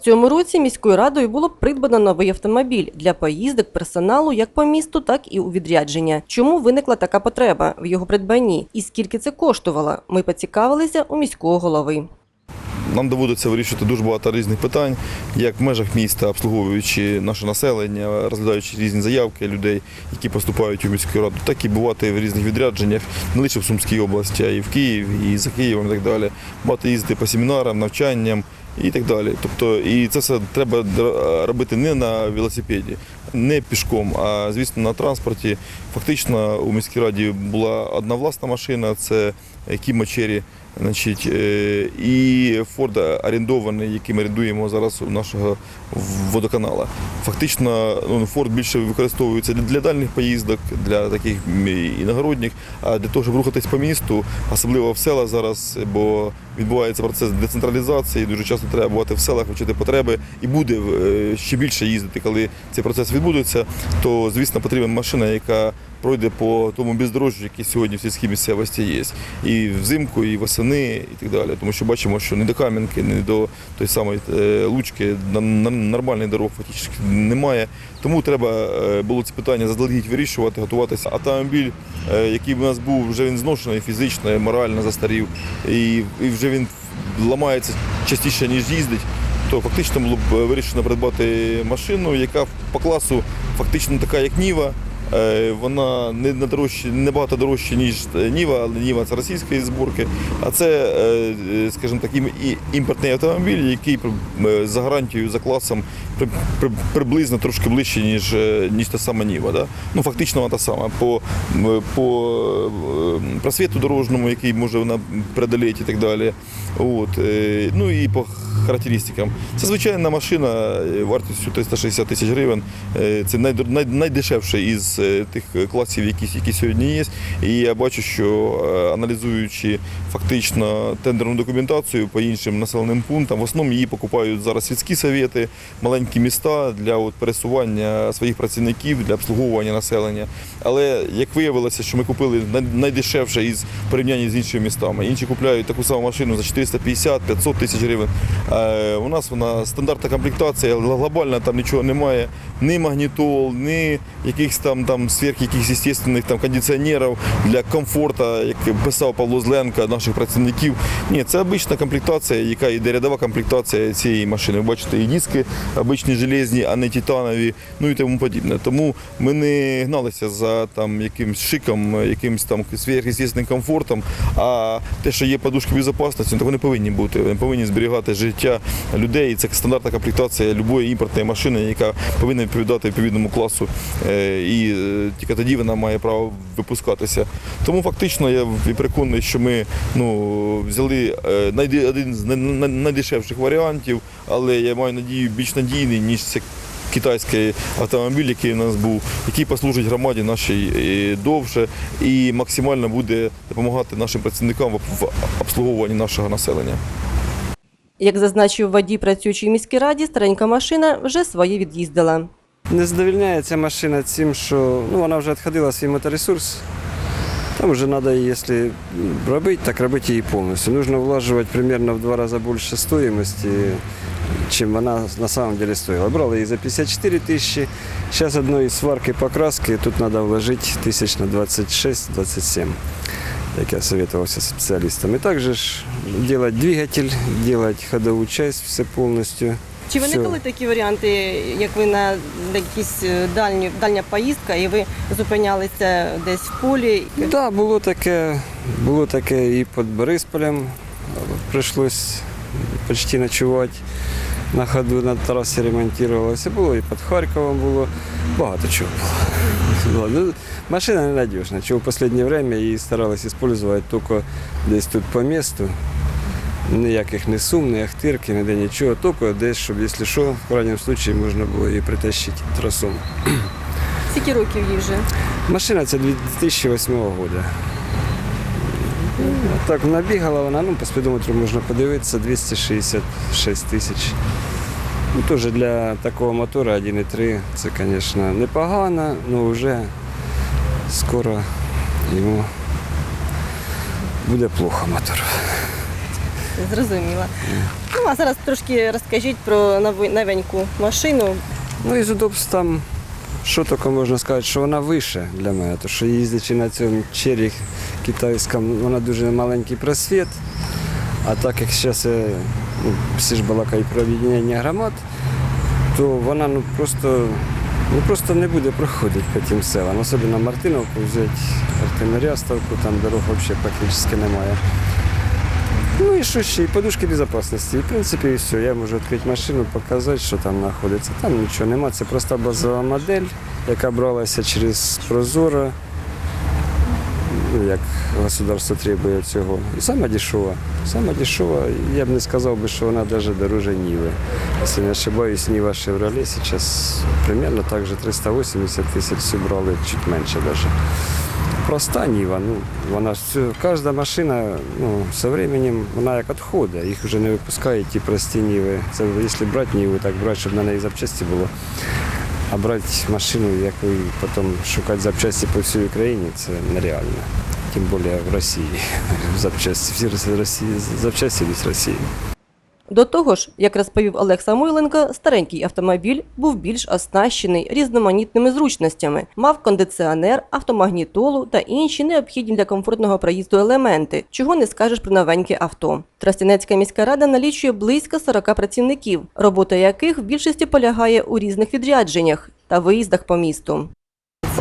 цьому році міською радою було придбано новий автомобіль для поїздок персоналу як по місту, так і у відрядження. Чому виникла така потреба в його придбанні і скільки це коштувало? Ми поцікавилися у міського голови. Нам доводиться вирішувати дуже багато різних питань, як в межах міста, обслуговуючи наше населення, розглядаючи різні заявки людей, які поступають у міську раду, так і бувати в різних відрядженнях, не лише в Сумській області, а й в Києві, і за Києвом, і так далі. Багато їздити по семінарам, навчанням і так далі. Тобто, і це все треба робити не на велосипеді, не пішком, а звісно на транспорті. Фактично у міській раді була одна власна машина, це Кіма Черрі. Значить, е, і Форд орендований, який ми орендуємо зараз у нашого водоканала. Фактично, ну, Форд більше використовується для- дальніх поїздок, для таких іногородніх, а для того, щоб рухатись по місту, особливо в села зараз, бо відбувається процес децентралізації, дуже часто треба бувати в селах, вчити потреби, і буде е, ще більше їздити, коли цей процес відбудеться, то звісно потрібна машина, яка пройде по тому бездорожжю, яке сьогодні в сільській місцевості є. І взимку, і восени, і так далі. Тому що бачимо, що ні до Кам'янки, ні до той самої е, Лучки нормальних дорог фактично немає. Тому треба е, було ці питання заздалегідь вирішувати, готуватися. Автомобіль, е, який в нас був, вже він зношений фізично, і морально застарів, і вже він ламається частіше, ніж їздить. То фактично було б вирішено придбати машину, яка по класу фактично така, як Ніва. Е, Вона не дорожче, не багато дорожче, ніж Ніва, але Ніва це російської зборки. А це, е, е, скажімо так, ім- імпортний автомобіль, який за гарантією, за класом при- при- приблизно трошки ближче, ніж, ніж та сама Ніва. Да? Ну, фактично вона та сама. По, по просвіту дорожньому, який може вона преодоліти і так далі. От. Ну і по характеристикам. Це звичайна машина е, вартістю 360 тисяч гривень. Е, Це найдор- най- із е, тих класів, які, які сьогодні є. І я бачу, що аналізуючи фактично тендерну документацію по іншим населеним пунктам, в основному її покупають зараз сільські совєти, маленькі міста для от, пересування своїх працівників, для обслуговування населення. Але як виявилося, що ми купили най- найдешевше із порівняння з іншими містами. Інші купляють таку саму машину за 450-500 тисяч гривень. У нас вона стандартна комплектація, глобально там нічого немає. Ні магнітол, ні якихось там, там сверх якихось там кондиціонерів для комфорту, як писав Павло Зленко, наших працівників. Ні, це обична комплектація, яка йде рядова комплектація цієї машини. Ви бачите, і диски обичні железні, а не титанові, ну і тому подібне. Тому ми не гналися за там якимсь шиком, якимсь там сверхъестественним комфортом. А те, що є подушки безпечності, то вони повинні бути. Вони повинні зберігати життя людей. І це стандартна комплектація будь-якої імпортної машини, яка повинна відповідати відповідному класу. Е, І е, тільки тоді вона має право випускатися. Тому фактично я переконаний, що ми ну, взяли е, один з най- най- найдешевших варіантів, але я маю надію більш надійний, ніж це китайський автомобіль, який у нас був, який послужить громаді нашій довше і максимально буде допомагати нашим працівникам в обслуговуванні нашого населення. Як зазначив водій, працюючий в міській раді, старенька машина вже своє від'їздила. Не задовільняє ця машина цим, що ну, вона вже відходила свій моторесурс. Там вже треба, якщо робити, так робити її повністю. Нужно влажувати примерно в два рази більше стоїмості, чим вона на самом деле стоїла. Брали її за 54 тисячі. Зараз одної сварки покраски тут треба вложити тисяч на 26-27, як я советувався спеціалістам. І також ж робити двигатель, робити ходову частину все повністю. Чи Все. виникали такі варіанти, як ви на якісь е, дальні, дальня поїздка, і ви зупинялися десь в полі? Так, да, було таке, було таке і під Борисполем. Прийшлось почти ночувати. На ходу на трасі ремонтувалося. Було і під Харковом було. Багато чого було. Ну, машина ненадіжна. Чого в останнє время її старалися використовувати тільки десь тут по місту. Ніяких не сум, ні ахтирки, ніде нічого, тільки десь, щоб, якщо що, в крайньому випадку можна було її притащити трасом. Скільки років їй вже? Машина це 2008 року. Так, набігала вона, ну, по спідометру можна подивитися, 266 тисяч. Ну, теж для такого мотора 1,3 це, звісно, непогано, але вже скоро йому буде плохо мотор. Зрозуміла. Ну а зараз трошки розкажіть про новеньку машину. Ну і з удобств там, що тільки можна сказати, що вона вище для мене, тому що їздячи на цьому чері китайському, вона дуже маленький просвіт. А так як зараз ну, всі ж балакають про об'єднання громад, то вона ну, просто, ну, просто не буде проходити по тим селам. Особливо Мартиновку взяти, Артемиряставку, там дорог взагалі практично немає. Ну і що ще? І подушки безпечності. І в принципі і все. Я можу відкрити машину, показати, що там знаходиться. Там нічого немає. Це проста базова модель, яка бралася через Прозоро, ну, як государство требує цього. І сама дешева. Сама дешева, я б не сказав би, що вона навіть дороже Ніви. Якщо не ошибаюсь, Ніва Chevrolet зараз примерно так же 380 тисяч брали, чуть менше навіть проста Ніва. Ну, вона кожна машина ну, з часом вона як відходить, їх вже не випускають ті прості Ніви. Це якщо брати Ніву, так брати, щоб на неї запчасті було. А брати машину, яку потім шукати запчасті по всій Україні, це нереально. Тим більше в Росії. Запчасті, всі Росії, запчасті від Росії. До того ж, як розповів Олег Самойленко, старенький автомобіль був більш оснащений різноманітними зручностями, мав кондиціонер, автомагнітолу та інші необхідні для комфортного проїзду елементи, чого не скажеш про новеньке авто. Тростянецька міська рада налічує близько 40 працівників, робота яких в більшості полягає у різних відрядженнях та виїздах по місту.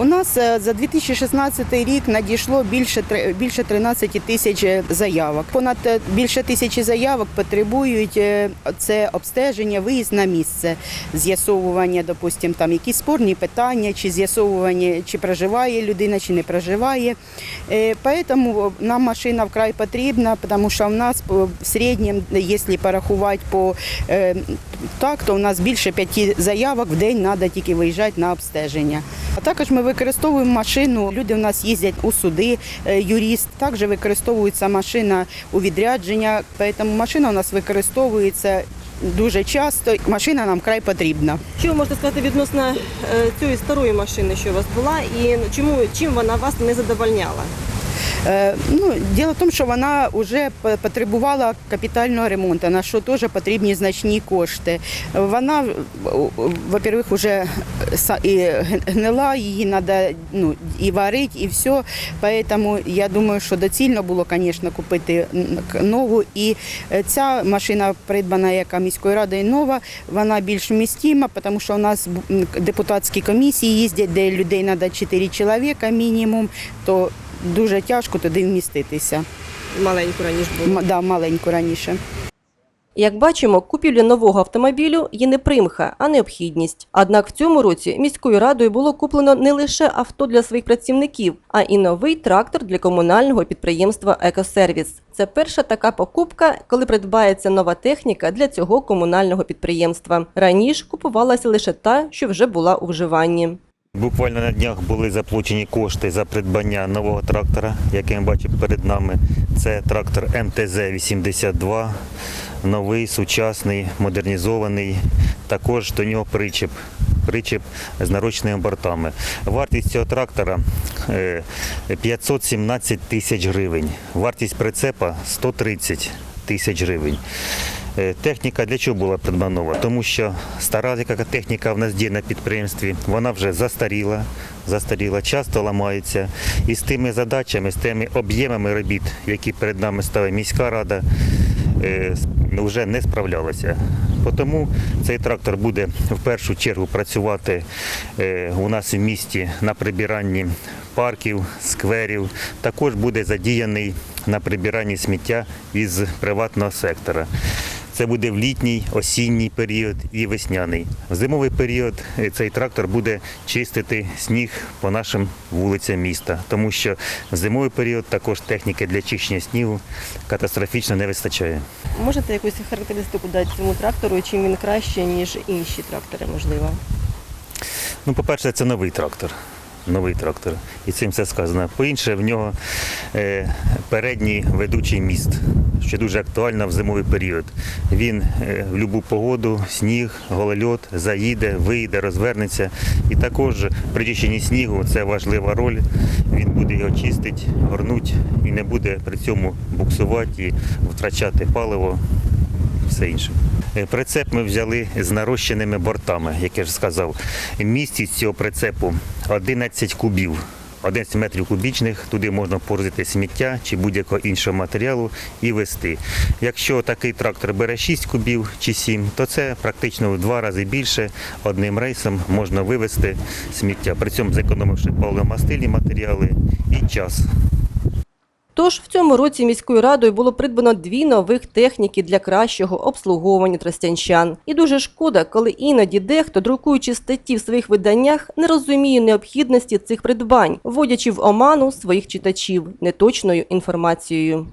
У нас е, за 2016 рік надійшло більше більше 13 тисяч е, заявок. Понад е, більше тисячі заявок потребують це обстеження, виїзд на місце, з'ясовування, допустим, там якісь спорні питання, чи з'ясовування, чи проживає людина, чи не проживає. Поэтому нам машина вкрай потрібна, тому що в нас в середньому, якщо порахувати по так, то у нас більше п'яти заявок в день треба тільки виїжджати на обстеження. А також ми використовуємо машину. Люди у нас їздять у суди, е, юрист. Також використовується машина у відрядження. Тому машина у нас використовується дуже часто. Машина нам край потрібна. Що можете сказати відносно е, цієї старої машини, що у вас була, і чому чим вона вас не задовольняла? Е, Ну, діло в тому, що вона вже потребувала капітального ремонту, на що теж потрібні значні кошти. Вона, во-первых, вже гнила, її треба ну, і варити, і все. Тому я думаю, що доцільно було, звісно, купити нову. І е, ця машина придбана яка міською радою нова, вона більш вмістима, тому що у нас депутатські комісії їздять, де людей треба 4 чоловіка мінімум, то дуже тяжко туди вміститися. Маленьку раніше було. Да, маленько раніше. Як бачимо, купівля нового автомобілю є не примха, а необхідність. Однак в цьому році міською радою було куплено не лише авто для своїх працівників, а і новий трактор для комунального підприємства Екосервіс. Це перша така покупка, коли придбається нова техніка для цього комунального підприємства. Раніше купувалася лише та, що вже була у вживанні. Буквально на днях були заплачені кошти за придбання нового трактора, який ми бачимо перед нами. Це трактор МТЗ-82, новий, сучасний, модернізований. Також до нього причеп. Причеп з наручними бортами. Вартість цього трактора е, 517 тисяч гривень. Вартість прицепа 130 тисяч гривень. Е, Техніка для чого була придбана нова? Тому що стара техніка в нас діє на підприємстві, вона вже застаріла, застаріла, часто ламається. І з тими задачами, з тими об'ємами робіт, які перед нами ставить міська рада, е, вже не справлялася. Тому цей трактор буде в першу чергу працювати е, у нас в місті на прибиранні парків, скверів. Також буде задіяний на прибиранні сміття із приватного сектора. Це буде в літній, осінній період і весняний. В зимовий період е, цей трактор буде чистити сніг по нашим вулицям міста, тому що в зимовий період також техніки для чищення снігу катастрофічно не вистачає. Можете якусь характеристику дати цьому трактору, чим він краще, ніж інші трактори, можливо? Ну, по-перше, це новий трактор. Новий трактор. І цим все сказано. По-інше, в нього е, передній ведучий міст, що дуже актуально в зимовий період. Він е, в будь-яку погоду, сніг, голольот, заїде, вийде, розвернеться. І також при чищенні снігу це важлива роль. Він буде його чистити, горнуть і не буде при цьому буксувати і втрачати паливо все інше. Е, Прицеп ми взяли з нарощеними бортами, як я ж сказав. Містість цього прицепу 11 кубів. 11 метрів кубічних, туди можна порозити сміття чи будь-якого іншого матеріалу і вести. Якщо такий трактор бере 6 кубів чи 7, то це практично в два рази більше одним рейсом можна вивезти сміття, при цьому зекономивши паливно-мастильні матеріали і час. Тож в цьому році міською радою було придбано дві нових техніки для кращого обслуговування тростянчан. І дуже шкода, коли іноді дехто, друкуючи статті в своїх виданнях, не розуміє необхідності цих придбань, вводячи в оману своїх читачів неточною інформацією.